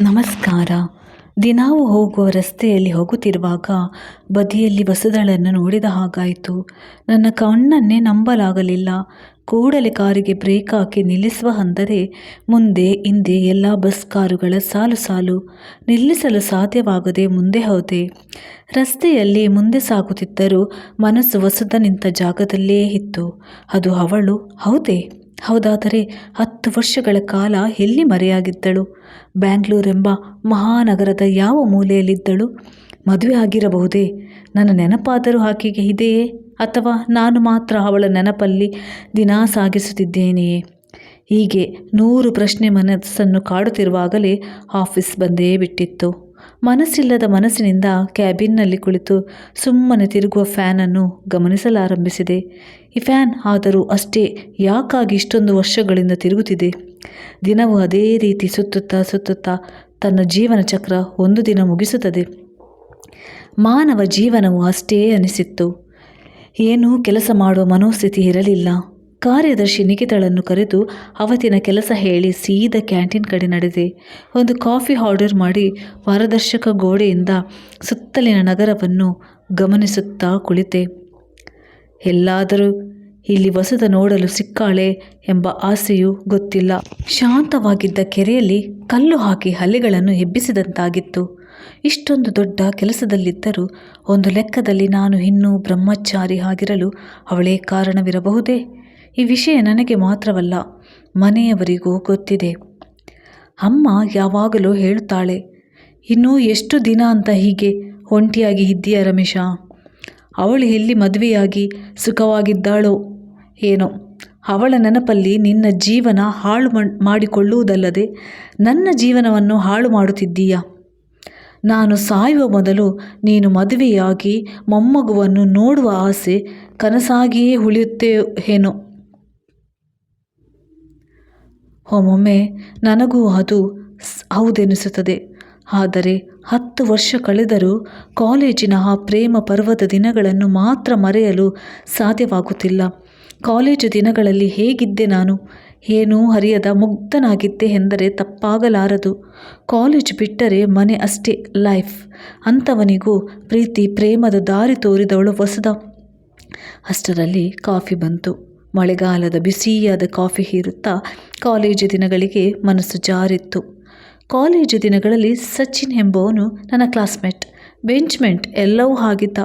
ನಮಸ್ಕಾರ. ದಿನಾವು ಹೋಗುವ ರಸ್ತೆಯಲ್ಲಿ ಹೋಗುತ್ತಿರುವಾಗ ಬದಿಯಲ್ಲಿ ಬಸ್ಸುಗಳನ್ನು ನೋಡಿದ ಹಾಗಾಯಿತು. ನನ್ನ ಕಣ್ಣನ್ನೇ ನಂಬಲಾಗಲಿಲ್ಲ. ಕೂಡಲೇ ಕಾರಿಗೆ ಬ್ರೇಕ್ ಹಾಕಿ ನಿಲ್ಲಿಸುವ ಅಂದರೆ ಮುಂದೆ ಹಿಂದೆ ಎಲ್ಲ ಬಸ್ ಕಾರುಗಳ ಸಾಲು ಸಾಲು. ನಿಲ್ಲಿಸಲು ಸಾಧ್ಯವಾಗದೆ ಮುಂದೆ ಹೋದೆ. ರಸ್ತೆಯಲ್ಲಿ ಮುಂದೆ ಸಾಗುತ್ತಿದ್ದರೂ ಮನಸ್ಸು ಹೊಸದ ನಿಂತ ಜಾಗದಲ್ಲೇ ಇತ್ತು. ಅದು ಅವಳು, ಹೌದೇ? ಹೌದಾದರೆ ಹತ್ತು ವರ್ಷಗಳ ಕಾಲ ಎಲ್ಲಿ ಮರೆಯಾಗಿದ್ದಳು? ಬ್ಯಾಂಗ್ಳೂರೆಂಬ ಮಹಾನಗರದ ಯಾವ ಮೂಲೆಯಲ್ಲಿದ್ದಳು? ಮದುವೆ ಆಗಿರಬಹುದೇ? ನನ್ನ ನೆನಪಾದರೂ ಆಕೆಗೆ ಇದೆಯೇ? ಅಥವಾ ನಾನು ಮಾತ್ರ ಅವಳ ನೆನಪಲ್ಲಿ ದಿನ ಸಾಗಿಸುತ್ತಿದ್ದೇನೆಯೇ? ಹೀಗೆ ನೂರು ಪ್ರಶ್ನೆ ಮನಸ್ಸನ್ನು ಕಾಡುತ್ತಿರುವಾಗಲೇ ಆಫೀಸ್ ಬಂದೇ ಬಿಟ್ಟಿತ್ತು. ಮನಸ್ಸಿಲ್ಲದ ಮನಸ್ಸಿನಿಂದ ಕ್ಯಾಬಿನ್ನಲ್ಲಿ ಕುಳಿತು ಸುಮ್ಮನೆ ತಿರುಗುವ ಫ್ಯಾನನ್ನು ಗಮನಿಸಲಾರಂಭಿಸಿದೆ. ಈ ಫ್ಯಾನ್ ಆದರೂ ಅಷ್ಟೇ ಯಾಕಾಗಿ ಇಷ್ಟೊಂದು ವರ್ಷಗಳಿಂದ ತಿರುಗುತ್ತಿದೆ? ದಿನವೂ ಅದೇ ರೀತಿ ಸುತ್ತುತ್ತಾ ಸುತ್ತುತ್ತಾ ತನ್ನ ಜೀವನ ಚಕ್ರ ಒಂದು ದಿನ ಮುಗಿಸುತ್ತದೆ. ಮಾನವ ಜೀವನವು ಅಷ್ಟೇ ಅನಿಸಿತ್ತು. ಏನೂ ಕೆಲಸ ಮಾಡುವ ಮನೋಸ್ಥಿತಿ ಇರಲಿಲ್ಲ. ಕಾರ್ಯದರ್ಶಿ ನಿಖಿತಳನ್ನು ಕರೆದು ಅವತ್ತಿನ ಕೆಲಸ ಹೇಳಿ ಸೀದಾ ಕ್ಯಾಂಟೀನ್ ಕಡೆ ನಡೆದೆ. ಒಂದು ಕಾಫಿ ಆರ್ಡರ್ ಮಾಡಿ ಪಾರದರ್ಶಕ ಗೋಡೆಯಿಂದ ಸುತ್ತಲಿನ ನಗರವನ್ನು ಗಮನಿಸುತ್ತಾ ಕುಳಿತೆ. ಎಲ್ಲಾದರೂ ಇಲ್ಲಿ ವಸದ ನೋಡಲು ಸಿಕ್ಕಾಳೆ ಎಂಬ ಆಸೆಯೂ ಗೊತ್ತಿಲ್ಲ. ಶಾಂತವಾಗಿದ್ದ ಕೆರೆಯಲ್ಲಿ ಕಲ್ಲು ಹಾಕಿ ಹಲ್ಲಿಗಳನ್ನು ಎಬ್ಬಿಸಿದಂತಾಗಿತ್ತು. ಇಷ್ಟೊಂದು ದೊಡ್ಡ ಕೆಲಸದಲ್ಲಿದ್ದರೂ ಒಂದು ಲೆಕ್ಕದಲ್ಲಿ ನಾನು ಇನ್ನೂ ಬ್ರಹ್ಮಚಾರಿ ಆಗಿರಲು ಅವಳೇ ಕಾರಣವಿರಬಹುದೇ? ಈ ವಿಷಯ ನನಗೆ ಮಾತ್ರವಲ್ಲ, ಮನೆಯವರಿಗೂ ಗೊತ್ತಿದೆ. ಅಮ್ಮ ಯಾವಾಗಲೂ ಹೇಳುತ್ತಾಳೆ, ಇನ್ನೂ ಎಷ್ಟು ದಿನ ಅಂತ ಹೀಗೆ ಒಂಟಿಯಾಗಿ ಇದ್ದೀಯ ರಮೇಶ? ಅವಳು ಎಲ್ಲಿ ಮದುವೆಯಾಗಿ ಸುಖವಾಗಿದ್ದಾಳೋ ಏನೋ. ಅವಳ ನೆನಪಲ್ಲಿ ನಿನ್ನ ಜೀವನ ಹಾಳು ಮಾಡಿಕೊಳ್ಳುವುದಲ್ಲದೆ ನನ್ನ ಜೀವನವನ್ನು ಹಾಳು ಮಾಡುತ್ತಿದ್ದೀಯ? ನಾನು ಸಾಯುವ ಮೊದಲು ನೀನು ಮದುವೆಯಾಗಿ ಮೊಮ್ಮಗುವನ್ನು ನೋಡುವ ಆಸೆ ಕನಸಾಗಿಯೇ ಉಳಿಯುತ್ತೆ ಏನೋ. ಒಮ್ಮೊಮ್ಮೆ ನನಗೂ ಅದು ಹೌದೆನಿಸುತ್ತದೆ. ಆದರೆ ಹತ್ತು ವರ್ಷ ಕಳೆದರೂ ಕಾಲೇಜಿನ ಆ ಪ್ರೇಮ ಪರ್ವದ ದಿನಗಳನ್ನು ಮಾತ್ರ ಮರೆಯಲು ಸಾಧ್ಯವಾಗುತ್ತಿಲ್ಲ. ಕಾಲೇಜು ದಿನಗಳಲ್ಲಿ ಹೇಗಿದ್ದೆ ನಾನು? ಏನೂ ಹರಿಯದ ಮುಗ್ಧನಾಗಿದ್ದೆ ಎಂದರೆ ತಪ್ಪಾಗಲಾರದು. ಕಾಲೇಜ್ ಬಿಟ್ಟರೆ ಮನೆ ಅಷ್ಟೇ ಲೈಫ್ ಅಂಥವನಿಗೂ ಪ್ರೀತಿ, ಪ್ರೇಮದ ದಾರಿ ತೋರಿದವಳು ಹೊಸದ ಅಷ್ಟರಲ್ಲಿ ಕಾಫಿ ಬಂತು. ಮಳೆಗಾಲದ ಬಿಸಿಯಾದ ಕಾಫಿ ಹೀರುತ್ತಾ ಕಾಲೇಜು ದಿನಗಳಿಗೆ ಮನಸ್ಸು ಜಾರಿತ್ತು. ಕಾಲೇಜು ದಿನಗಳಲ್ಲಿ ಸಚಿನ್ ಎಂಬುವನು ನನ್ನ ಕ್ಲಾಸ್ಮೇಟ್. ಬೆಂಚ್ಮೆಂಟ್ ಎಲ್ಲವೂ ಆಗಿದ್ದ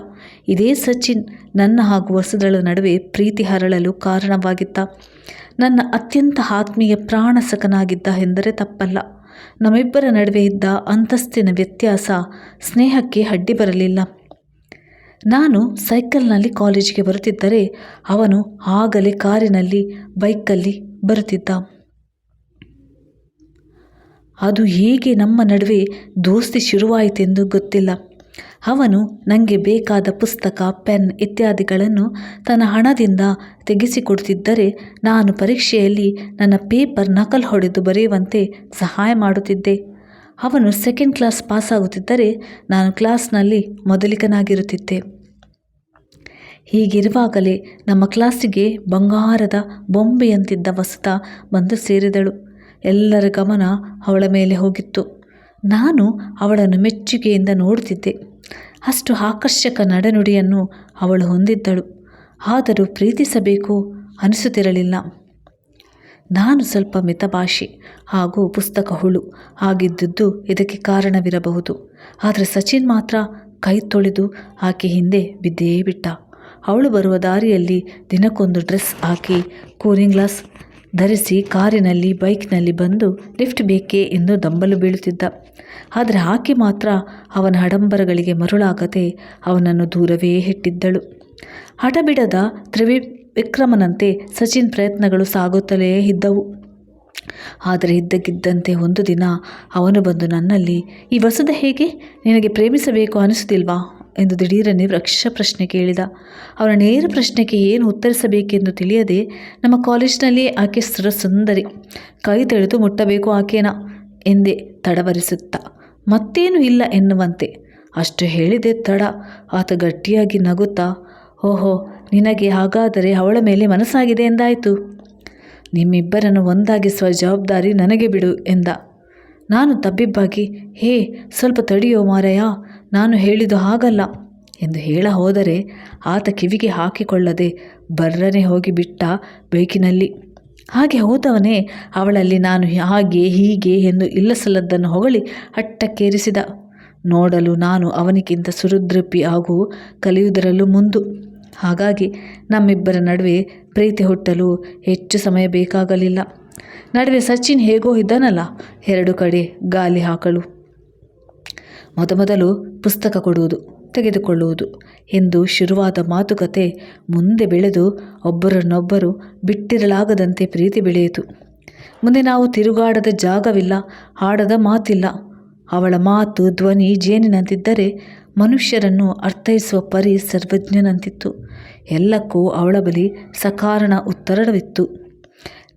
ಇದೇ ಸಚಿನ್ ನನ್ನ ಹಾಗೂ ಹೊಸದಳ ನಡುವೆ ಪ್ರೀತಿ ಹರಳಲು ಕಾರಣವಾಗಿದ್ದ ನನ್ನ ಅತ್ಯಂತ ಆತ್ಮೀಯ ಪ್ರಾಣಸಕನಾಗಿದ್ದ ಎಂದರೆ ತಪ್ಪಲ್ಲ. ನಮ್ಮಿಬ್ಬರ ನಡುವೆ ಇದ್ದ ಅಂತಸ್ತಿನ ವ್ಯತ್ಯಾಸ ಸ್ನೇಹಕ್ಕೆ ಅಡ್ಡಿ ಬರಲಿಲ್ಲ. ನಾನು ಸೈಕಲ್ನಲ್ಲಿ ಕಾಲೇಜಿಗೆ ಬರುತ್ತಿದ್ದರೆ ಅವನು ಆಗಲೇ ಕಾರಿನಲ್ಲಿ ಬೈಕಲ್ಲಿ ಬರುತ್ತಿದ್ದ. ಅದು ಹೇಗೆ ನಮ್ಮ ನಡುವೆ ದೋಸ್ತಿ ಶುರುವಾಯಿತೆಂದು ಗೊತ್ತಿಲ್ಲ. ಅವನು ನನಗೆ ಬೇಕಾದ ಪುಸ್ತಕ, ಪೆನ್ ಇತ್ಯಾದಿಗಳನ್ನು ತನ್ನ ಹಣದಿಂದ ತೆಗೆಸಿಕೊಡುತ್ತಿದ್ದರೆ ನಾನು ಪರೀಕ್ಷೆಯಲ್ಲಿ ನನ್ನ ಪೇಪರ್ ನಕಲು ಹೊಡೆದು ಬರೆಯುವಂತೆ ಸಹಾಯ ಮಾಡುತ್ತಿದ್ದೆ. ಅವನು ಸೆಕೆಂಡ್ ಕ್ಲಾಸ್ ಪಾಸಾಗುತ್ತಿದ್ದರೆ ನಾನು ಕ್ಲಾಸ್ನಲ್ಲಿ ಮೊದಲಿಗನಾಗಿರುತ್ತಿದ್ದೆ. ಹೀಗಿರುವಾಗಲೇ ನಮ್ಮ ಕ್ಲಾಸಿಗೆ ಬಂಗಾರದ ಬೊಂಬೆಯಂತಿದ್ದ ವಸತ ಬಂದು ಸೇರಿದಳು. ಎಲ್ಲರ ಗಮನ ಅವಳ ಮೇಲೆ ಹೋಗಿತ್ತು. ನಾನು ಅವಳನ್ನು ಮೆಚ್ಚುಗೆಯಿಂದ ನೋಡುತ್ತಿದ್ದೆ. ಅಷ್ಟು ಆಕರ್ಷಕ ನಡೆನುಡಿಯನ್ನು ಅವಳು ಹೊಂದಿದ್ದಳು. ಆದರೂ ಪ್ರೀತಿಸಬೇಕು ಅನಿಸುತ್ತಿರಲಿಲ್ಲ. ನಾನು ಸ್ವಲ್ಪ ಮಿತಭಾಷೆ ಹಾಗೂ ಪುಸ್ತಕ ಹುಳು ಆಗಿದ್ದುದು ಇದಕ್ಕೆ ಕಾರಣವಿರಬಹುದು. ಆದರೆ ಸಚಿನ್ ಮಾತ್ರ ಕೈ ತೊಳೆದು ಆಕೆ ಹಿಂದೆ ಬಿದ್ದೇ ಬಿಟ್ಟ. ಅವಳು ಬರುವ ದಾರಿಯಲ್ಲಿ ದಿನಕ್ಕೊಂದು ಡ್ರೆಸ್ ಹಾಕಿ ಕೂಲಿಂಗ್ ಗ್ಲಾಸ್ ಧರಿಸಿ ಕಾರಿನಲ್ಲಿ, ಬೈಕ್ನಲ್ಲಿ ಬಂದು ಲಿಫ್ಟ್ ಬೇಕೇ ಎಂದು ದಂಬಲು ಬೀಳುತ್ತಿದ್ದ. ಆದರೆ ಆಕೆ ಮಾತ್ರ ಅವನ ಹಡಂಬರಗಳಿಗೆ ಮರುಳಾಗದೆ ಅವನನ್ನು ದೂರವೇ ಇಟ್ಟಿದ್ದಳು. ಹಠಬಿಡದ ತ್ರಿವಿ ವಿಕ್ರಮನಂತೆ ಸಚಿನ್ ಪ್ರಯತ್ನಗಳು ಸಾಗುತ್ತಲೇ ಇದ್ದವು. ಆದರೆ ಇದ್ದಕ್ಕಿದ್ದಂತೆ ಒಂದು ದಿನ ಅವನು ಬಂದು ನನ್ನಲ್ಲಿ, ಈ ವಸದ ಹೇಗೆ? ನಿನಗೆ ಪ್ರೇಮಿಸಬೇಕು ಅನಿಸುತ್ತಿಲ್ವಾ? ಎಂದು ದಿಢೀರನೆ ವೃಕ್ಷ ಪ್ರಶ್ನೆ ಕೇಳಿದ. ಅವನ ನೇರ ಪ್ರಶ್ನೆಗೆ ಏನು ಉತ್ತರಿಸಬೇಕೆಂದು ತಿಳಿಯದೆ ನಮ್ಮ ಕಾಲೇಜ್ನಲ್ಲಿ ಆಕೆ ಸುಂದರಿ ಕೈ ತೆಳೆದು ಮುಟ್ಟಬೇಕು ಆಕೆನ ಎಂದೇ ತಡವರಿಸುತ್ತ. ಮತ್ತೇನು ಇಲ್ಲ ಎನ್ನುವಂತೆ. ಅಷ್ಟು ಹೇಳಿದೆ ತಡ. ಆತ ಗಟ್ಟಿಯಾಗಿ ನಗುತ್ತಾ, ಓಹೋ, ನಿನಗೆ ಹಾಗಾದರೆ ಅವಳ ಮೇಲೆ ಮನಸ್ಸಾಗಿದೆ ಎಂದಾಯಿತು? ನಿಮ್ಮಿಬ್ಬರನ್ನು ಒಂದಾಗಿಸುವ ಜವಾಬ್ದಾರಿ ನನಗೆ ಬಿಡು ಎಂದ. ನಾನು ತಬ್ಬಿಬ್ಬಾಗಿ, ಹೇ, ಸ್ವಲ್ಪ ತಡೆಯೋ ಮಾರಯ್ಯ, ನಾನು ಹೇಳಿದ್ದು ಹಾಗಲ್ಲ ಎಂದು ಹೇಳ ಹೋದರೆ ಆತ ಕಿವಿಗೆ ಹಾಕಿಕೊಳ್ಳದೆ ಬರ್ರನೆ ಹೋಗಿ ಬಿಟ್ಟ ಬೇಕಿನಲ್ಲಿ ಹಾಗೆ ಹೋದವನೇ, ಅವಳಲ್ಲಿ ನಾನು ಹಾಗೆ, ಹೀಗೆ ಎಂದು ಇಲ್ಲಸಲ್ಲದ್ದನ್ನು ಹೊಗಳಿ ಹಟ್ಟಕ್ಕೇರಿಸಿದ ನೋಡಲು ನಾನು ಅವನಿಗಿಂತ ಸುರುದೃಪಿ ಹಾಗೂ ಕಲಿಯುವುದರಲ್ಲೂ ಮುಂದು. ಹಾಗಾಗಿ ನಮ್ಮಿಬ್ಬರ ನಡುವೆ ಪ್ರೀತಿ ಹುಟ್ಟಲು ಹೆಚ್ಚು ಸಮಯ ಬೇಕಾಗಲಿಲ್ಲ. ನಡುವೆ ಸಚಿನ್ ಹೇಗೋ ಇದ್ದಾನಲ್ಲ. ಎರಡು ಕಡೆ ಗಾಲಿ ಹಾಕಲು. ಮೊದಮೊದಲು ಪುಸ್ತಕ ಕೊಡುವುದು, ತೆಗೆದುಕೊಳ್ಳುವುದು ಎಂದು ಶುರುವಾದ ಮಾತುಕತೆ ಮುಂದೆ ಬೆಳೆದು ಒಬ್ಬರನ್ನೊಬ್ಬರು ಬಿಟ್ಟಿರಲಾಗದಂತೆ ಪ್ರೀತಿ ಬೆಳೆಯಿತು. ಮುಂದೆ ನಾವು ತಿರುಗಾಡದ ಜಾಗವಿಲ್ಲ, ಹಾಡದ ಮಾತಿಲ್ಲ. ಅವಳ ಮಾತು ಧ್ವನಿ ಜೇನಿನಂತಿದ್ದರೆ ಮನುಷ್ಯರನ್ನು ಅರ್ಥೈಸುವ ಪರಿ ಸರ್ವಜ್ಞನಂತಿತ್ತು. ಎಲ್ಲಕ್ಕೂ ಅವಳ ಬಳಿ ಸಕಾರಣ ಉತ್ತರವಿತ್ತು.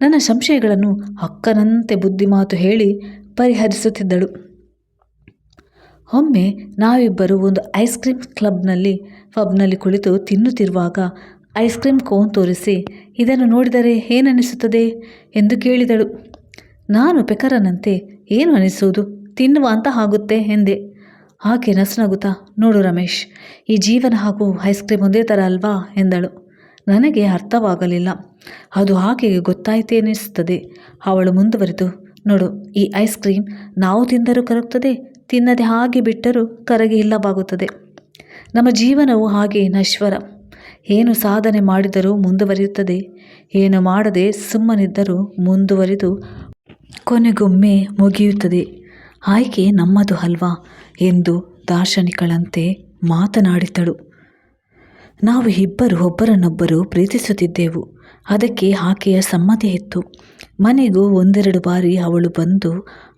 ನನ್ನ ಸಂಶಯಗಳನ್ನು ಅಕ್ಕನಂತೆ ಬುದ್ಧಿಮಾತು ಹೇಳಿ ಪರಿಹರಿಸುತ್ತಿದ್ದಳು. ಒಮ್ಮೆ ನಾವಿಬ್ಬರು ಒಂದು ಐಸ್ ಕ್ರೀಮ್ ಕ್ಲಬ್ನಲ್ಲಿ, ಪಬ್ನಲ್ಲಿ ಕುಳಿತು ತಿನ್ನುತ್ತಿರುವಾಗ ಐಸ್ ಕ್ರೀಮ್ ಕೋನ್ ತೋರಿಸಿ, ಇದನ್ನು ನೋಡಿದರೆ ಏನನಿಸುತ್ತದೆ ಎಂದು ಕೇಳಿದಳು. ನಾನು ಪೆಕರನಂತೆ ಏನು ಅನಿಸುವುದು? ತಿನ್ನುವ ಅಂತ ಆಗುತ್ತೆ ಎಂದೆ. ಆಕೆ ನಸುನಗುತ್ತಾ, ನೋಡು ರಮೇಶ್, ಈ ಜೀವನ ಹಾಗೂ ಐಸ್ ಕ್ರೀಮ್ ಒಂದೇ ಥರ ಅಲ್ವಾ ಎಂದಳು. ನನಗೆ ಅರ್ಥವಾಗಲಿಲ್ಲ. ಅದು ಆಕೆಗೆ ಗೊತ್ತಾಯ್ತೇನಿಸುತ್ತದೆ ಅವಳು ಮುಂದುವರೆದು, ನೋಡು, ಈ ಐಸ್ ಕ್ರೀಮ್ ನಾವು ತಿಂದರೂ ಕರಗುತ್ತದೆ ತಿನ್ನದೆ ಹಾಗೆ ಬಿಟ್ಟರೂ ಕರಗಿ ಇಲ್ಲವಾಗುತ್ತದೆ. ನಮ್ಮ ಜೀವನವು ಹಾಗೆ ನಶ್ವರ. ಏನು ಸಾಧನೆ ಮಾಡಿದರೂ ಮುಂದುವರಿಯುತ್ತದೆ, ಏನು ಮಾಡದೆ ಸುಮ್ಮನಿದ್ದರೂ ಮುಂದುವರಿದು ಕೊನೆಗೊಮ್ಮೆ ಮುಗಿಯುತ್ತದೆ. ಆಯ್ಕೆ ನಮ್ಮದು ಅಲ್ವಾ ಎಂದು ದಾರ್ಶನಿಕಳಂತೆ ಮಾತನಾಡಿದಳು. ನಾವು ಇಬ್ಬರು ಒಬ್ಬರನ್ನೊಬ್ಬರು ಪ್ರೀತಿಸುತ್ತಿದ್ದೆವು. ಅದಕ್ಕೆ ಆಕೆಯ ಸಮ್ಮತಿ ಇತ್ತು. ಮನೆಗೂ ಒಂದೆರಡು ಬಾರಿ ಅವಳು ಬಂದು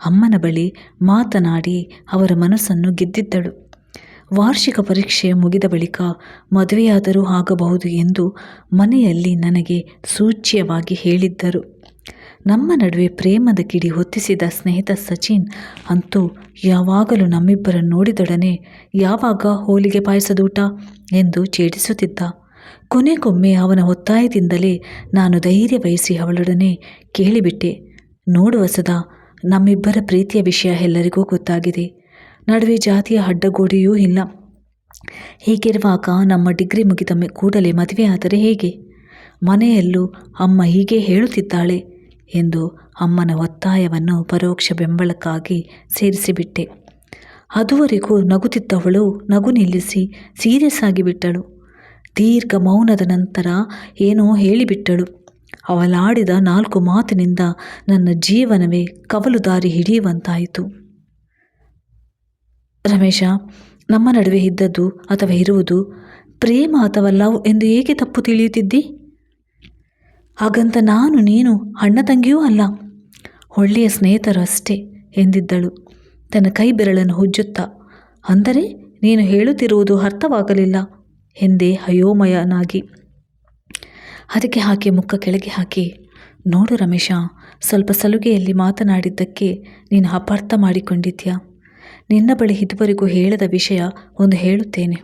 ಅಮ್ಮನ ಬಳಿ ಮಾತನಾಡಿ ಅವರ ಮನಸ್ಸನ್ನು ಗೆದ್ದಿದ್ದಳು. ವಾರ್ಷಿಕ ಪರೀಕ್ಷೆ ಮುಗಿದ ಬಳಿಕ ಮದುವೆಯಾದರೂ ಆಗಬಹುದು ಎಂದು ಮನೆಯಲ್ಲಿ ನನಗೆ ಸೂಚ್ಯವಾಗಿ ಹೇಳಿದ್ದರು. ನಮ್ಮ ನಡುವೆ ಪ್ರೇಮದ ಕಿಡಿ ಹೊತ್ತಿಸಿದ ಸ್ನೇಹಿತ ಸಚಿನ್ ಅಂತೂ ಯಾವಾಗಲೂ ನಮ್ಮಿಬ್ಬರನ್ನು ನೋಡಿದೊಡನೆ ಯಾವಾಗ ಹೋಲಿಗೆ ಪಾಯಸದೂಟ ಎಂದು ಛೇಡಿಸುತ್ತಿದ್ದ. ಕೊನೆಗೊಮ್ಮೆ ಅವನ ಒತ್ತಾಯದಿಂದಲೇ ನಾನು ಧೈರ್ಯ ವಹಿಸಿ ಅವಳೊಡನೆ ಕೇಳಿಬಿಟ್ಟೆ. ನೋಡುವ ಸದಾ ನಮ್ಮಿಬ್ಬರ ಪ್ರೀತಿಯ ವಿಷಯ ಎಲ್ಲರಿಗೂ ಗೊತ್ತಾಗಿದೆ. ನಡುವೆ ಜಾತಿಯ ಅಡ್ಡಗೋಡೆಯೂ ಇಲ್ಲ. ಹೀಗಿರುವಾಗ ನಮ್ಮ ಡಿಗ್ರಿ ಮುಗಿದ ಕೂಡಲೇ ಮದುವೆ ಆದರೆ ಹೇಗೆ? ಮನೆಯಲ್ಲೂ ಅಮ್ಮ ಹೀಗೆ ಹೇಳುತ್ತಿದ್ದಾಳೆ ಎಂದು ಅಮ್ಮನ ಒತ್ತಾಯವನ್ನು ಪರೋಕ್ಷ ಬೆಂಬಲಕ್ಕಾಗಿ ಸೇರಿಸಿಬಿಟ್ಟೆ. ಅದುವರೆಗೂ ನಗುತ್ತಿದ್ದವಳು ನಗು ನಿಲ್ಲಿಸಿ ಸೀರಿಯಸ್ ಆಗಿ ಬಿಟ್ಟಳು ದೀರ್ಘ ಮೌನದ ನಂತರ ಏನೋ ಹೇಳಿಬಿಟ್ಟಳು. ಅವಳಾಡಿದ ನಾಲ್ಕು ಮಾತಿನಿಂದ ನನ್ನ ಜೀವನವೇ ಕವಲು ದಾರಿ ಹಿಡಿಯುವಂತಾಯಿತು. ರಮೇಶ, ನಮ್ಮ ನಡುವೆ ಇದ್ದದ್ದು ಅಥವಾ ಇರುವುದು ಪ್ರೇಮ ಅಥವಾ ಲವ್ ಎಂದು ಏಕೆ ತಪ್ಪು ತಿಳಿಯುತ್ತಿದ್ದಿ? ಹಾಗಂತ ನಾನು ನೀನು ಅಣ್ಣ ತಂಗಿಯೂ ಅಲ್ಲ, ಒಳ್ಳೆಯ ಸ್ನೇಹಿತರು ಅಷ್ಟೇ ಎಂದಿದ್ದಳು. ತನ್ನ ಕೈ ಬೆರಳನ್ನು ಹುಜ್ಜುತ್ತಾ ಅಂದರೆ ನೀನು ಹೇಳುತ್ತಿರುವುದು ಅರ್ಥವಾಗಲಿಲ್ಲ. ಎಂದೇ ಅಯೋಮಯನಾಗಿ. ಅದಕ್ಕೆ ಹಾಕಿ ಮುಖ ಕೆಳಗೆ ಹಾಕಿ, ನೋಡು ರಮೇಶ, ಸ್ವಲ್ಪ ಸಲುಗೆಯಲ್ಲಿ ಮಾತನಾಡಿದ್ದಕ್ಕೆ ನೀನು ಅಪಾರ್ಥ ಮಾಡಿಕೊಂಡಿದ್ಯಾ? ನಿನ್ನ ಬಳಿ ಇದುವರೆಗೂ ಹೇಳದ ವಿಷಯ ಒಂದು ಹೇಳುತ್ತೇನೆ.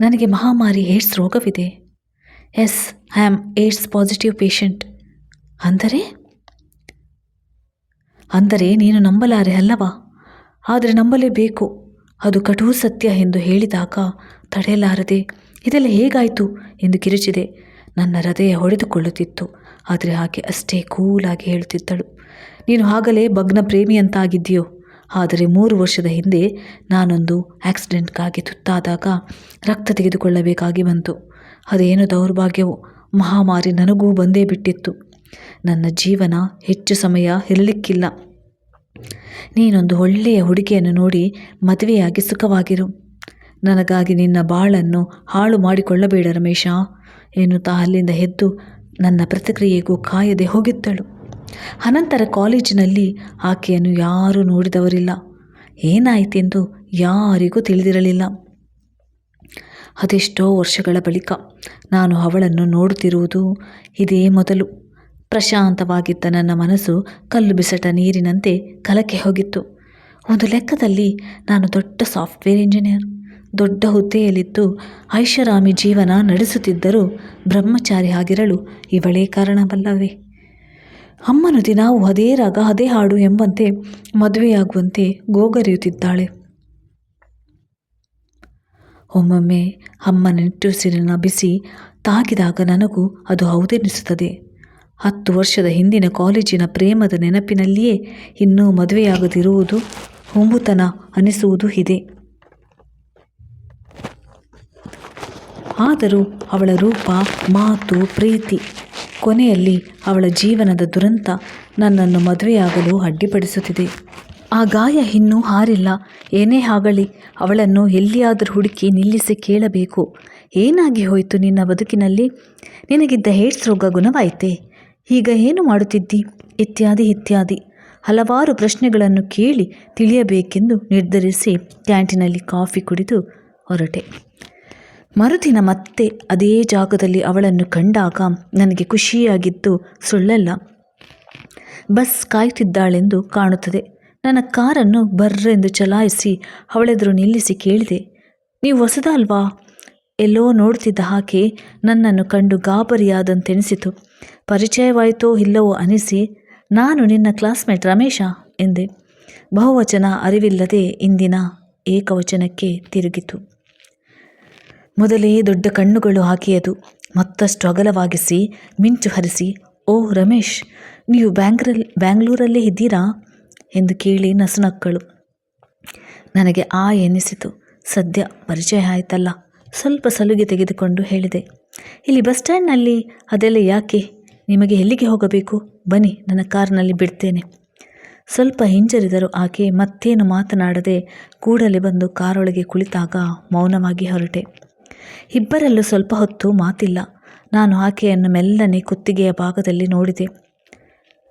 ನನಗೆ ಮಹಾಮಾರಿ AIDS ರೋಗವಿದೆ. Yes, I am AIDS positive patient. ಅಂದರೆ? ಅಂದರೆ ನೀನು ನಂಬಲಾರೆ ಅಲ್ಲವಾ? ಆದರೆ ನಂಬಲೇಬೇಕು. ಅದು ಕಟು ಸತ್ಯ ಎಂದು ಹೇಳಿದಾಗ ತಡೆಯಲಾರದೆ ಇದೆಲ್ಲ ಹೇಗಾಯಿತು ಎಂದು ಕಿರುಚಿದೆ. ನನ್ನ ಹೃದಯ ಹೊಡೆದುಕೊಳ್ಳುತ್ತಿತ್ತು. ಆದರೆ ಆಕೆ ಅಷ್ಟೇ ಕೂಲಾಗಿ ಹೇಳುತ್ತಿದ್ದಳು. ನೀನು ಆಗಲೇ ಭಗ್ನ ಪ್ರೇಮಿಯಂತಾಗಿದ್ದೀಯೋ ಆದರೆ ಮೂರು ವರ್ಷದ ಹಿಂದೆ ನಾನೊಂದು ಆಕ್ಸಿಡೆಂಟ್ಗಾಗಿ ತುತ್ತಾದಾಗ ರಕ್ತ ತೆಗೆದುಕೊಳ್ಳಬೇಕಾಗಿ ಬಂತು. ಅದೇನು ದೌರ್ಭಾಗ್ಯವೋ? ಮಹಾಮಾರಿ ನನಗೂ ಬಂದೇ ಬಿಟ್ಟಿತ್ತು. ನನ್ನ ಜೀವನ ಹೆಚ್ಚು ಸಮಯ ಇರಲಿಕ್ಕಿಲ್ಲ. ನೀನೊಂದು ಒಳ್ಳೆಯ ಹುಡುಗಿಯನ್ನು ನೋಡಿ ಮದುವೆಯಾಗಿ ಸುಖವಾಗಿರು. ನನಗಾಗಿ ನಿನ್ನ ಬಾಳನ್ನು ಹಾಳು ಮಾಡಿಕೊಳ್ಳಬೇಡ ರಮೇಶ. ಎನ್ನುತ್ತಾ ಅಲ್ಲಿಂದ ಎದ್ದು ನನ್ನ ಪ್ರತಿಕ್ರಿಯೆಗೂ ಕಾಯದೆ ಹೋಗಿದ್ದಳು. ಅನಂತರ ಕಾಲೇಜಿನಲ್ಲಿ ಆಕೆಯನ್ನು ಯಾರೂ ನೋಡಿದವರಿಲ್ಲ. ಏನಾಯಿತೆಂದು ಯಾರಿಗೂ ತಿಳಿದಿರಲಿಲ್ಲ. ಅದೆಷ್ಟೋ ವರ್ಷಗಳ ಬಳಿಕ ನಾನು ಅವಳನ್ನು ನೋಡುತ್ತಿರುವುದು ಇದೇ ಮೊದಲು. ಪ್ರಶಾಂತವಾಗಿದ್ದ ನನ್ನ ಮನಸ್ಸು ಕಲ್ಲು ಬಿಸಟ ನೀರಿನಂತೆ ಕಲಕೆ ಹೋಗಿತ್ತು. ಒಂದು ಲೆಕ್ಕದಲ್ಲಿ ನಾನು ದೊಡ್ಡ ಸಾಫ್ಟ್ವೇರ್ ಇಂಜಿನಿಯರ್. ದೊಡ್ಡ ಹುದ್ದೆಯಲ್ಲಿದ್ದು ಐಷಾರಾಮಿ ಜೀವನ ನಡೆಸುತ್ತಿದ್ದರೂ ಬ್ರಹ್ಮಚಾರಿ ಆಗಿರಲು ಇವಳೇ ಕಾರಣವಲ್ಲವೇ? ಅಮ್ಮನು ದಿನಾವು ಅದೇ ರಾಗ, ಅದೇ ಹಾಡು ಎಂಬಂತೆ ಮದುವೆಯಾಗುವಂತೆ ಗೋಗರಿಯುತ್ತಿದ್ದಾಳೆ. ಒಮ್ಮೊಮ್ಮೆ ಅಮ್ಮನ ನಿಟ್ಟುಸಿರಿನ ಬಿಸಿ ತಾಗಿದಾಗ ನನಗೂ ಅದು ಹೌದೆನಿಸುತ್ತದೆ. ಹತ್ತು ವರ್ಷದ ಹಿಂದಿನ ಕಾಲೇಜಿನ ಪ್ರೇಮದ ನೆನಪಿನಲ್ಲಿಯೇ ಇನ್ನೂ ಮದುವೆಯಾಗದಿರುವುದು, ಹೊಂಬುತನ ಅನಿಸುವುದು ಇದೆ. ಆದರೂ ಅವಳ ರೂಪ, ಮಾತು, ಪ್ರೀತಿ, ಕೊನೆಯಲ್ಲಿ ಅವಳ ಜೀವನದ ದುರಂತ ನನ್ನನ್ನು ಮದುವೆಯಾಗಲು ಅಡ್ಡಿಪಡಿಸುತ್ತಿದೆ. ಆ ಗಾಯ ಇನ್ನೂ ಹಾರಿಲ್ಲ. ಏನೇ ಆಗಲಿ ಅವಳನ್ನು ಎಲ್ಲಿಯಾದರೂ ಹುಡುಕಿ ನಿಲ್ಲಿಸಿ ಕೇಳಬೇಕು. ಏನಾಗಿ ಹೋಯಿತು ನಿನ್ನ ಬದುಕಿನಲ್ಲಿ? ನಿನಗಿದ್ದ ಏಡ್ಸ್ ರೋಗ ಗುಣವಾಯಿತೆ? ಈಗ ಏನು ಮಾಡುತ್ತಿದ್ದಿ? ಇತ್ಯಾದಿ ಇತ್ಯಾದಿ. ಹಲವಾರು ಪ್ರಶ್ನೆಗಳನ್ನು ಕೇಳಿ ತಿಳಿಯಬೇಕೆಂದು ನಿರ್ಧರಿಸಿ ಕ್ಯಾಂಟೀನಲ್ಲಿ ಕಾಫಿ ಕುಡಿದು ಹೊರಟೆ. ಮರುದಿನ ಮತ್ತೆ ಅದೇ ಜಾಗದಲ್ಲಿ ಅವಳನ್ನು ಕಂಡಾಗ ನನಗೆ ಖುಷಿಯಾಗಿದ್ದು ಸುಳ್ಳಲ್ಲ. ಬಸ್ ಕಾಯುತ್ತಿದ್ದಾಳೆಂದು ಕಾಣುತ್ತದೆ. ನನ್ನ ಕಾರನ್ನು ಬರ್ರೆಂದು ಚಲಾಯಿಸಿ ಅವಳೆದುರು ನಿಲ್ಲಿಸಿ ಕೇಳಿದೆ. ನೀವು ಹೊಸದಲ್ವಾ ಎಲ್ಲೋ ನೋಡ್ತಿದ್ದ ಹಾಗೆ ನನ್ನನ್ನು ಕಂಡು ಗಾಬರಿಯಾದಂತೆನಿಸಿತು. ಪರಿಚಯವಾಯಿತೋ ಇಲ್ಲವೋ ಅನಿಸಿ, ನಾನು ನಿನ್ನ ಕ್ಲಾಸ್ಮೇಟ್ ರಮೇಶ ಎಂದೆ. ಬಹುವಚನ ಅರಿವಿಲ್ಲದೆ ಇಂದಿನ ಏಕವಚನಕ್ಕೆ ತಿರುಗಿತು. ಮೊದಲೇ ದೊಡ್ಡ ಕಣ್ಣುಗಳು ಹಾಕಿಯದು. ಮತ್ತಷ್ಟು ಅಗಲವಾಗಿಸಿ, ಮಿಂಚು ಹರಿಸಿ, ಓ ರಮೇಶ್, ನೀವು ಬ್ಯಾಂಗ್ರಲ್ಲಿ ಬ್ಯಾಂಗ್ಳೂರಲ್ಲೇ ಇದ್ದೀರಾ? ಎಂದು ಕೇಳಿ ನಸುನಕ್ಕಳು. ನನಗೆ ಆ ಎನಿಸಿತು. ಸದ್ಯ ಪರಿಚಯ ಆಯ್ತಲ್ಲ. ಸ್ವಲ್ಪ ಸಲುಗೆ ತೆಗೆದುಕೊಂಡು ಹೇಳಿದೆ. ಇಲ್ಲಿ ಬಸ್ ಸ್ಟ್ಯಾಂಡ್ನಲ್ಲಿ ಅದೆಲ್ಲ ಯಾಕೆ? ನಿಮಗೆ ಎಲ್ಲಿಗೆ ಹೋಗಬೇಕು? ಬನ್ನಿ, ನನ್ನ ಕಾರ್ನಲ್ಲಿ ಬಿಡ್ತೇನೆ. ಸ್ವಲ್ಪ ಹಿಂಜರಿದರು ಆಕೆ ಮತ್ತೇನು ಮಾತನಾಡದೆ ಕೂಡಲೇ ಬಂದು ಕಾರೊಳಗೆ ಕುಳಿತಾಗ ಮೌನವಾಗಿ ಹೊರಟೆ. ಇಬ್ಬರಲ್ಲೂ ಸ್ವಲ್ಪ ಹೊತ್ತು ಮಾತಿಲ್ಲ. ನಾನು ಆಕೆಯನ್ನು ಮೆಲ್ಲನೆ ಕುತ್ತಿಗೆಯ ಭಾಗದಲ್ಲಿ ನೋಡಿದೆ.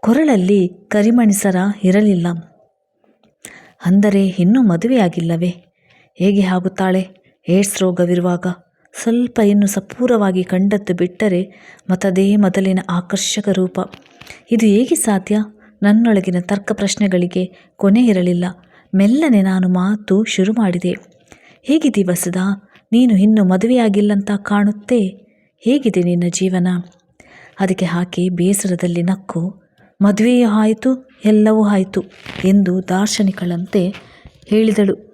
ಕೊರಳಲ್ಲಿ ಕರಿಮಣಿಸರ ಇರಲಿಲ್ಲ. ಅಂದರೆ ಇನ್ನೂ ಮದುವೆಯಾಗಿಲ್ಲವೇ? ಹೇಗೆ ಆಗುತ್ತಾಳೆ? ಏಡ್ಸ್ ರೋಗವಿರುವಾಗ ಸ್ವಲ್ಪ ಇನ್ನು ಸಪೂರವಾಗಿ ಕಂಡದ್ದು ಬಿಟ್ಟರೆ ಮತದೇ ಮೊದಲಿನ ಆಕರ್ಷಕ ರೂಪ. ಇದು ಹೇಗೆ ಸಾಧ್ಯ? ನನ್ನೊಳಗಿನ ತರ್ಕ ಪ್ರಶ್ನೆಗಳಿಗೆ ಕೊನೆ ಇರಲಿಲ್ಲ. ಮೆಲ್ಲನೆ ನಾನು ಮಾತು ಶುರು ಮಾಡಿದೆ. ಹೇಗಿದ್ದೀ ನೀನು ಇನ್ನೂ ಮದುವೆಯಾಗಿಲ್ಲಂತ ಕಾಣುತ್ತೆ? ಹೇಗಿದೆ ನಿನ್ನ ಜೀವನ? ಅದಕ್ಕೆ ಹಾಕಿ ಬೇಸರದಲ್ಲಿ ನಕ್ಕು, ಮದುವೆಯೂ ಆಯಿತು, ಎಲ್ಲವೂ ಆಯಿತು ಎಂದು ದಾರ್ಶನಿಕಳಂತೆ ಹೇಳಿದಳು.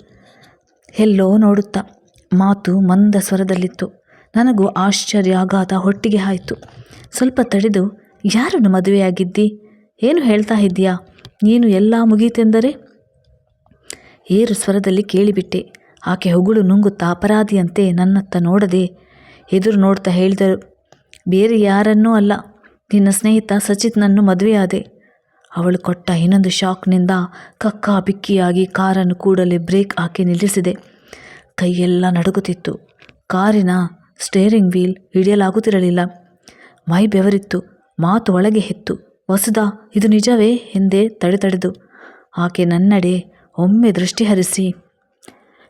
ಎಲ್ಲೋ ನೋಡುತ್ತಾ, ಮಾತು ಮಂದ ಸ್ವರದಲ್ಲಿತ್ತು. ನನಗೂ ಆಶ್ಚರ್ಯ ಆಘಾತ ಹೊಟ್ಟಿಗೆ ಆಯಿತು. ಸ್ವಲ್ಪ ತಡೆದು ಯಾರನ್ನು ಮದುವೆಯಾಗಿದ್ದಿ? ಏನು ಹೇಳ್ತಾ ಇದ್ದೀಯಾ? ನೀನು ಎಲ್ಲ ಮುಗೀತೆಂದರೆ? ಏರು ಸ್ವರದಲ್ಲಿ ಕೇಳಿಬಿಟ್ಟೆ. ಆಕೆ ಹೊಗಳು ನುಂಗುತ್ತಾ ಅಪರಾಧಿಯಂತೆ ನನ್ನತ್ತ ನೋಡದೆ ಎದುರು ನೋಡ್ತಾ ಹೇಳಿದರು, ಬೇರೆ ಯಾರನ್ನೂ ಅಲ್ಲ, ನಿನ್ನ ಸ್ನೇಹಿತ ಸಚಿತ್ ಸಚಿತ್ನನ್ನು ಮದುವೆಯಾದೆ. ಅವಳು ಕೊಟ್ಟ ಇನ್ನೊಂದು ಶಾಕ್ನಿಂದ ಕಕ್ಕಾ ಬಿಕ್ಕಿಯಾಗಿ ಕಾರನ್ನು ಕೂಡಲೇ ಬ್ರೇಕ್ ಹಾಕಿ ನಿಲ್ಲಿಸಿದೆ. ಕೈಯೆಲ್ಲ ನಡುಗುತ್ತಿತ್ತು. ಕಾರಿನ ಸ್ಟೇರಿಂಗ್ ವೀಲ್ ಹಿಡಿಯಲಾಗುತ್ತಿರಲಿಲ್ಲ. ಮೈ ಬೆವರಿತ್ತು. ಮಾತು ಒಳಗೆ ಹೆತ್ತು. ಹೊಸದ ಇದು ನಿಜವೇ? ಎಂದೇ ತಡೆತಡೆದು ಆಕೆ ನನ್ನಡೆ ಒಮ್ಮೆ ದೃಷ್ಟಿ ಹರಿಸಿ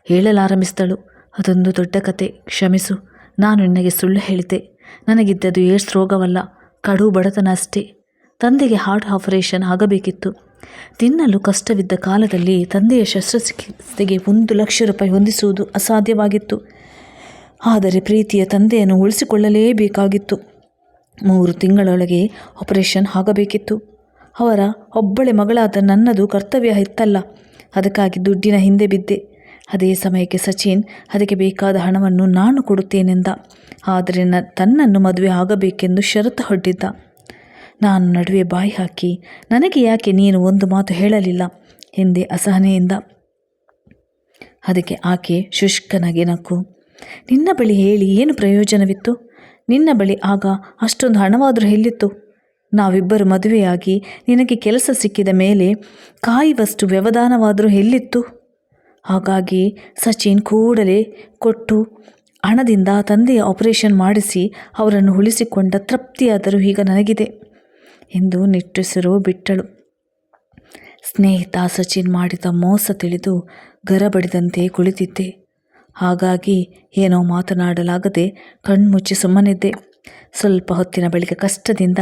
ಹೇಳಲಾರಂಭಿಸಿದಳು. ಅದೊಂದು ದೊಡ್ಡ ಕತೆ. ಕ್ಷಮಿಸು. ನಾನು ನಿನಗೆ ಸುಳ್ಳು ಹೇಳಿದ್ದೆ. ನನಗಿದ್ದದು ಏಡ್ಸ್ ರೋಗವಲ್ಲ. ಕಡು ಬಡತನ ಅಷ್ಟೇ. ತಂದೆಗೆ ಹಾರ್ಟ್ ಆಪರೇಷನ್ ಆಗಬೇಕಿತ್ತು. ತಿನ್ನಲು ಕಷ್ಟವಿದ್ದ ಕಾಲದಲ್ಲಿ ತಂದೆಯ ಶಸ್ತ್ರಚಿಕಿತ್ಸೆಗೆ ಒಂದು ಲಕ್ಷ ರೂಪಾಯಿ ಹೊಂದಿಸುವುದು ಅಸಾಧ್ಯವಾಗಿತ್ತು. ಆದರೆ ಪ್ರೀತಿಯ ತಂದೆಯನ್ನು ಉಳಿಸಿಕೊಳ್ಳಲೇಬೇಕಾಗಿತ್ತು. ಮೂರು ತಿಂಗಳೊಳಗೆ ಆಪರೇಷನ್ ಆಗಬೇಕಿತ್ತು. ಅವರ ಒಬ್ಬಳೆ ಮಗಳಾದ ನನ್ನದು ಕರ್ತವ್ಯ ಇತ್ತಲ್ಲ. ಅದಕ್ಕಾಗಿ ದುಡ್ಡಿನ ಹಿಂದೆ ಬಿದ್ದೆ. ಅದೇ ಸಮಯಕ್ಕೆ ಸಚಿನ್, ಅದಕ್ಕೆ ಬೇಕಾದ ಹಣವನ್ನು ನಾನು ಕೊಡುತ್ತೇನೆಂದ. ಆದರೆ ನ, ತನ್ನನ್ನು ಮದುವೆ ಆಗಬೇಕೆಂದು ಷರತ್ತು ಹೊಡ್ಡಿದ್ದ. ನಾನು ನಡುವೆ ಬಾಯಿ ಹಾಕಿ, ನನಗೆ ಯಾಕೆ ನೀನು ಒಂದು ಮಾತು ಹೇಳಲಿಲ್ಲ? ಎಂದೆ ಅಸಹನೆಯಿಂದ. ಅದಕ್ಕೆ ಆಕೆ ಶುಷ್ಕನಾಗಿ ನಕ್ಕು, ನಿನ್ನ ಬಳಿ ಹೇಳಿ ಏನು ಪ್ರಯೋಜನವಿತ್ತು? ನಿನ್ನ ಬಳಿ ಆಗ ಅಷ್ಟೊಂದು ಹಣವಾದರೂ ಎಲ್ಲಿತ್ತು? ನಾವಿಬ್ಬರು ಮದುವೆಯಾಗಿ ನಿನಗೆ ಕೆಲಸ ಸಿಕ್ಕಿದ ಮೇಲೆ ಕಾಯುವಷ್ಟು ವ್ಯವಧಾನವಾದರೂ ಎಲ್ಲಿತ್ತು? ಹಾಗಾಗಿ ಸಚಿನ್ ಕೂಡಲೇ ಕೊಟ್ಟು ಹಣದಿಂದ ತಂದೆಯ ಆಪರೇಷನ್ ಮಾಡಿಸಿ ಅವರನ್ನು ಉಳಿಸಿಕೊಂಡ ತೃಪ್ತಿಯಾದರೂ ಈಗ ನನಗಿದೆ ಎಂದು ನಿಟ್ಟುಸಿರು ಬಿಟ್ಟಳು. ಸ್ನೇಹಿತ ಸಚಿನ್ ಮಾಡಿದ ಮೋಸ ತಿಳಿದು ಗರಬಡಿದಂತೆ ಕುಳಿತಿದ್ದೆ. ಹಾಗಾಗಿ ಏನೋ ಮಾತನಾಡಲಾಗದೆ ಕಣ್ಮುಚ್ಚಿ ಸುಮ್ಮನಿದ್ದೆ. ಸ್ವಲ್ಪ ಹೊತ್ತಿನ ಬಳಿಕ ಕಷ್ಟದಿಂದ,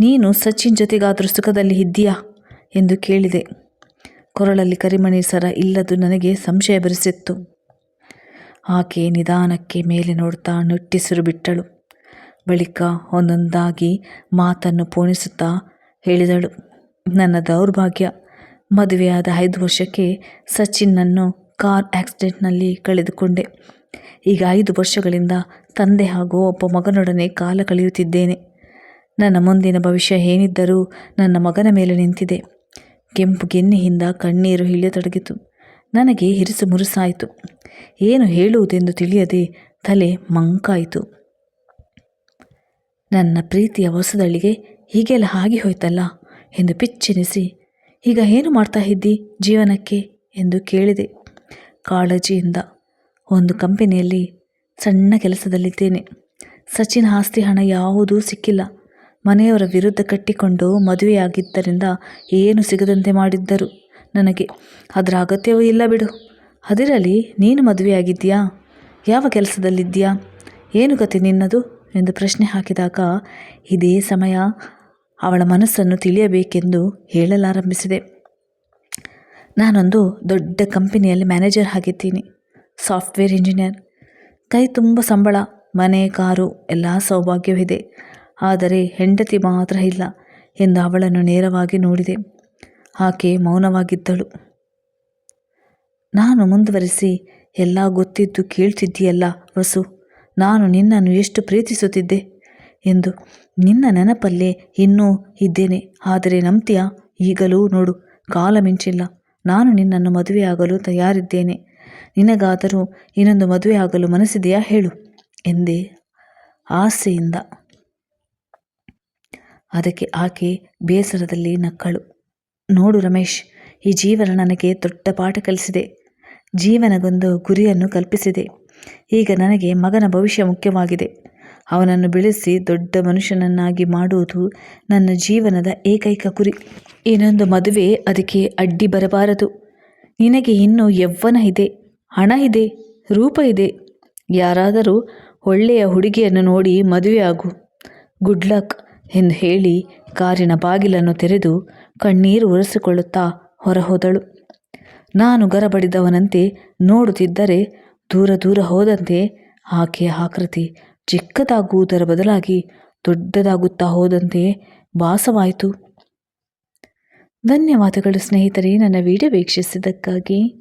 ನೀನು ಸಚಿನ್ ಜೊತೆಗಾದರೂ ಸುಖದಲ್ಲಿ ಇದ್ದೀಯಾ? ಎಂದು ಕೇಳಿದೆ. ಕೊರಳಲ್ಲಿ ಕರಿಮಣಿ ಸರ ಇಲ್ಲದು ನನಗೆ ಸಂಶಯ ಬರಿಸಿತ್ತು. ಆಕೆ ನಿಧಾನಕ್ಕೆ ಮೇಲೆ ನೋಡ್ತಾ ನುಟ್ಟಿಸಿರು ಬಿಟ್ಟಳು. ಬಳಿಕ ಒಂದೊಂದಾಗಿ ಮಾತನ್ನು ಪೋಣಿಸುತ್ತಾ ಹೇಳಿದಳು, ನನ್ನ ದೌರ್ಭಾಗ್ಯ. ಮದುವೆಯಾದ ಐದು ವರ್ಷಕ್ಕೆ ಸಚಿನ್ನನ್ನು ಕಾರ್ ಆಕ್ಸಿಡೆಂಟ್ನಲ್ಲಿ ಕಳೆದುಕೊಂಡೆ. ಈಗ ಐದು ವರ್ಷಗಳಿಂದ ತಂದೆ ಹಾಗೂ ಒಬ್ಬ ಮಗನೊಡನೆ ಕಾಲ ಕಳೆಯುತ್ತಿದ್ದೇನೆ. ನನ್ನ ಮುಂದಿನ ಭವಿಷ್ಯ ಏನಿದ್ದರೂ ನನ್ನ ಮಗನ ಮೇಲೆ ನಿಂತಿದೆ. ಕೆಂಪು ಗೆನ್ನೆಯಿಂದ ಕಣ್ಣೀರು ಇಳಿಯತೊಡಗಿತು ನನಗೆ ಹಿರಿಸು ಮುರುಸಾಯಿತು. ಏನು ಹೇಳುವುದೆಂದು ತಿಳಿಯದೆ ತಲೆ ಮಂಕಾಯಿತು. ನನ್ನ ಪ್ರೀತಿಯ ಹೊಸದಳಿಗೆ ಹೀಗೆಲ್ಲ ಆಗಿ ಹೋಯ್ತಲ್ಲ ಎಂದು ಪಿಚ್ಚೆನಿಸಿ, ಈಗ ಏನು ಮಾಡ್ತಾ ಇದ್ದಿ ಜೀವನಕ್ಕೆ? ಎಂದು ಕೇಳಿದೆ. ಕಾಳಜಿಯಿಂದ ಒಂದು ಕಂಪನಿಯಲ್ಲಿ ಸಣ್ಣ ಕೆಲಸದಲ್ಲಿದ್ದೇನೆ. ಸಚಿನ್ ಆಸ್ತಿ ಹಣ ಯಾವುದೂ ಸಿಕ್ಕಿಲ್ಲ. ಮನೆಯವರ ವಿರುದ್ಧ ಕಟ್ಟಿಕೊಂಡು ಮದುವೆಯಾಗಿದ್ದರಿಂದ ಏನು ಸಿಗದಂತೆ ಮಾಡಿದ್ದರು? ನನಗೆ ಅದರ ಅಗತ್ಯವೂ ಇಲ್ಲ ಬಿಡು. ಅದಿರಲಿ ನೀನು ಮದುವೆಯಾಗಿದ್ದೀಯಾ? ಯಾವ ಕೆಲಸದಲ್ಲಿದ್ದೀಯಾ? ಏನು ಕತೆ ನಿನ್ನದು? ಎಂದು ಪ್ರಶ್ನೆ ಹಾಕಿದಾಗ, ಇದೇ ಸಮಯ ಅವಳ ಮನಸ್ಸನ್ನು ತಿಳಿಯಬೇಕೆಂದು ಹೇಳಲಾರಂಭಿಸಿದೆ. ನಾನೊಂದು ದೊಡ್ಡ ಕಂಪನಿಯಲ್ಲಿ ಮ್ಯಾನೇಜರ್ ಆಗಿದ್ದೀನಿ. Software engineer. ಕೈ ತುಂಬ ಸಂಬಳ, ಮನೆ, ಕಾರು, ಎಲ್ಲ ಸೌಭಾಗ್ಯವಿದೆ. ಆದರೆ ಹೆಂಡತಿ ಮಾತ್ರ ಇಲ್ಲ ಎಂದು ಅವಳನ್ನು ನೇರವಾಗಿ ನೋಡಿದೆ. ಆಕೆ ಮೌನವಾಗಿದ್ದಳು. ನಾನು ಮುಂದುವರಿಸಿ ಎಲ್ಲ ಗೊತ್ತಿದ್ದು ಕೇಳ್ತಿದ್ದೀಯಲ್ಲ ವಸು, ನಾನು ನಿನ್ನನ್ನು ಎಷ್ಟು ಪ್ರೀತಿಸುತ್ತಿದ್ದೆ ಎಂದು. ನಿನ್ನ ನೆನಪಲ್ಲೇ ಇನ್ನೂ ಇದ್ದೇನೆ, ಆದರೆ ನಂಬ್ತೀಯ? ಈಗಲೂ ನೋಡು, ಕಾಲ ಮಿಂಚಿಲ್ಲ. ನಾನು ನಿನ್ನನ್ನು ಮದುವೆಯಾಗಲು ತಯಾರಿದ್ದೇನೆ. ನಿನಗಾದರೂ ಇನ್ನೊಂದು ಮದುವೆಯಾಗಲು ಮನಸ್ಸಿದೆಯಾ ಹೇಳು ಎಂದೇ ಆಸೆಯಿಂದ ಅದಕ್ಕೆ ಆಕೆ ಬೇಸರದಲ್ಲಿ ನಕ್ಕಳು. ನೋಡು ರಮೇಶ್, ಈ ಜೀವನ ನನಗೆ ದೊಡ್ಡ ಪಾಠ ಕಲಿಸಿದೆ. ಜೀವನಗೊಂದು ಗುರಿಯನ್ನು ಕಲ್ಪಿಸಿದೆ. ಈಗ ನನಗೆ ಮಗನ ಭವಿಷ್ಯ ಮುಖ್ಯವಾಗಿದೆ. ಅವನನ್ನು ಬೆಳೆಸಿ ದೊಡ್ಡ ಮನುಷ್ಯನನ್ನಾಗಿ ಮಾಡುವುದು ನನ್ನ ಜೀವನದ ಏಕೈಕ ಗುರಿ. ಇನ್ನೊಂದು ಮದುವೆ ಅದಕ್ಕೆ ಅಡ್ಡಿ ಬರಬಾರದು. ನಿನಗೆ ಇನ್ನೂ ಯೌವ್ವನ ಇದೆ, ಹಣ ಇದೆ, ರೂಪ ಇದೆ. ಯಾರಾದರೂ ಒಳ್ಳೆಯ ಹುಡುಗಿಯನ್ನು ನೋಡಿ ಮದುವೆ ಆಗು ಗುಡ್ ಲಕ್ ಎಂದು ಹೇಳಿ ಕಾರಿನ ಬಾಗಿಲನ್ನು ತೆರೆದು ಕಣ್ಣೀರು ಒರೆಸಿಕೊಳ್ಳುತ್ತಾ ಹೊರಹೋದಳು. ನಾನು ಗರಬಡಿದವನಂತೆ ನೋಡುತ್ತಿದ್ದರೆ ದೂರ ದೂರ ಹೋದಂತೆ ಆಕೆಯ ಆಕೃತಿ ಚಿಕ್ಕದಾಗುವುದರ ಬದಲಾಗಿ ದೊಡ್ಡದಾಗುತ್ತಾ ಹೋದಂತೆ ಭಾಸವಾಯಿತು. ಧನ್ಯವಾದಗಳು ಸ್ನೇಹಿತರೆ, ನನ್ನ ವಿಡಿಯೋ ವೀಕ್ಷಿಸಿದ್ದಕ್ಕಾಗಿ.